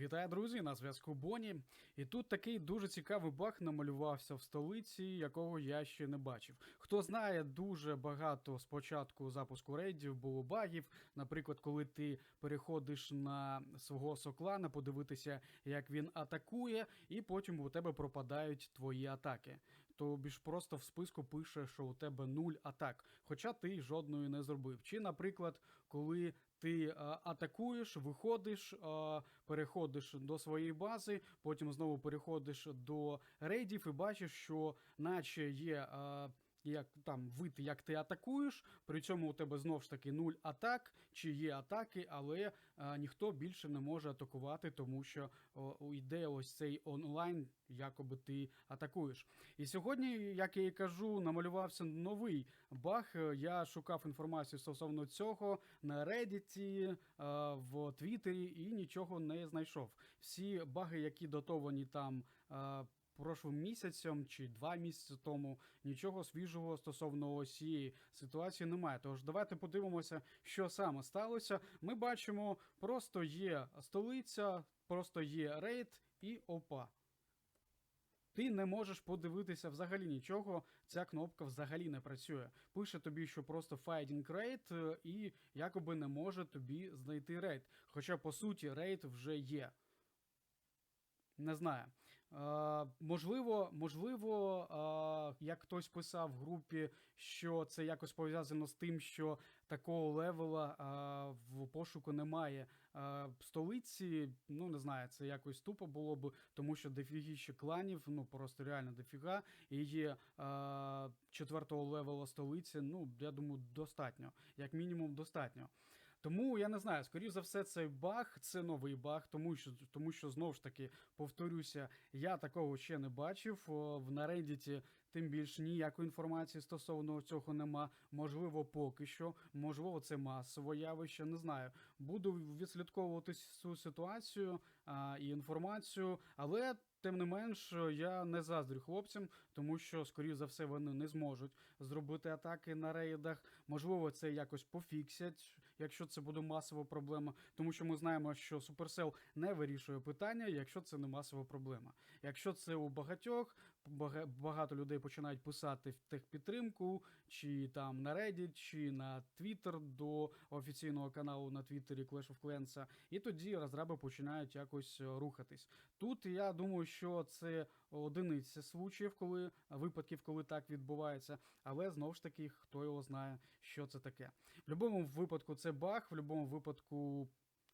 Вітаю, друзі! На зв'язку Боні. І тут такий дуже цікавий баг намалювався в столиці, якого я ще не бачив. Хто знає, дуже багато спочатку запуску рейдів було багів. Наприклад, коли ти переходиш на свого соклана, подивитися, як він атакує, і потім у тебе пропадають твої атаки. Тобі ж просто в списку пише, що у тебе нуль атак, хоча ти жодної не зробив. Чи, наприклад, коли ти е, атакуєш, виходиш, е, переходиш до своєї бази, потім знову переходиш до рейдів і бачиш, що наче є. е, як там вид, як ти атакуєш, при цьому у тебе знов ж таки нуль атак, чи є атаки, але е, ніхто більше не може атакувати, тому що о, йде ось цей онлайн, якоби ти атакуєш. І сьогодні, як я і кажу, намалювався новий баг. Е, Я шукав інформацію стосовно цього на Reddit, е, в Твіттері і нічого не знайшов. Всі баги, які дотовані там. е, прошлим місяцем чи два місяці тому нічого свіжого стосовно цієї ситуації немає. Тож давайте подивимося, що саме сталося. Ми бачимо, просто є столиця, просто є рейд і опа. Ти не можеш подивитися взагалі нічого, ця кнопка взагалі не працює. Пише тобі, що просто Fighting Raid і якоби не може тобі знайти рейд. Хоча по суті рейд вже є. Не знаю. Можливо, можливо, е, як хтось писав в групі, що це якось пов'язано з тим, що такого левела е, в пошуку немає е, в столиці. Ну, не знаю, це якось тупо було б, тому що дофігіще кланів, ну просто реально дофіга. І є четвертого левела столиці. Ну, я думаю, достатньо. Як мінімум, достатньо. Тому я не знаю, скоріш за все, цей баг, це новий баг, тому що тому що знову ж таки повторюся, я такого ще не бачив. В на Reddit тим більш ніякої інформації стосовно цього нема. Можливо, поки що, можливо, це масове явище. Не знаю. Буду відслідковувати цю ситуацію а, і інформацію, але. Тим не менш, я не заздрю хлопцям, тому що, скоріш за все, вони не зможуть зробити атаки на рейдах. Можливо, це якось пофіксять, якщо це буде масова проблема. Тому що ми знаємо, що Supercell не вирішує питання, якщо це не масова проблема. Якщо це у багатьох, бага- багато людей починають писати в техпідтримку, чи там на Reddit, чи на Twitter до офіційного каналу на Твіттері Clash of Clans, і тоді розраби починають якось е, рухатись. Тут я думаю, що це одиниця случаїв, коли випадків, коли так відбувається, але знову ж таки, хто його знає, що це таке. В будь-якому випадку це баг, в будь-якому випадку.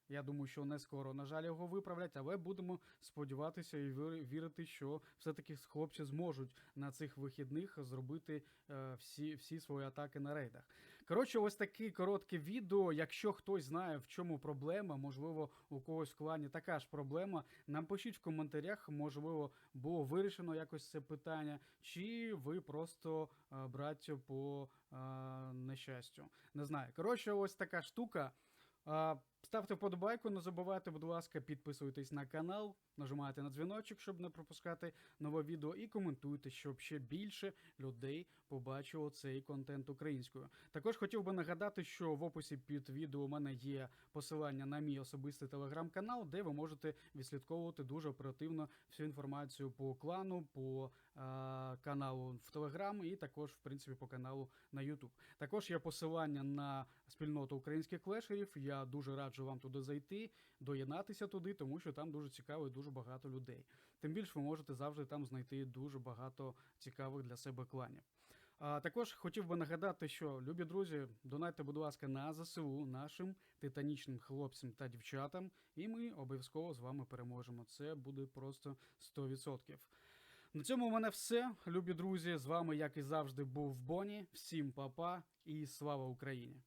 Я думаю, що не скоро, на жаль, його виправлять, але будемо сподіватися і віри- вірити, що все-таки хлопці зможуть на цих вихідних зробити е, всі, всі свої атаки на рейдах. Коротше, ось таке коротке відео. Якщо хтось знає, в чому проблема, можливо, у когось в клані така ж проблема. Нам пишіть в коментарях, можливо, було вирішено якось це питання, чи ви просто е, браття по е, нещастю. Не знаю. Коротше, ось така штука. Ставте вподобайку, не забувайте, будь ласка, підписуйтесь на канал, нажимайте на дзвіночок, щоб не пропускати нове відео, і коментуйте, щоб ще більше людей побачило цей контент українською. Також хотів би нагадати, що в описі під відео у мене є посилання на мій особистий телеграм-канал, де ви можете відслідковувати дуже оперативно всю інформацію по клану, по е, каналу в Телеграм і також, в принципі, по каналу на YouTube. Також є посилання на спільноту українських клешерів. Я дуже раджу вам туди зайти, доєднатися туди, тому що там дуже цікаво і дуже багато людей. Тим більше ви можете завжди там знайти дуже багато цікавих для себе кланів. А також хотів би нагадати, що любі друзі, донайте, будь ласка, на ЗСУ нашим титанічним хлопцям та дівчатам, і ми обов'язково з вами переможемо. Це буде просто 100%. На цьому у мене все. Любі друзі, з вами, як і завжди, був Боні. Всім па-па і слава Україні!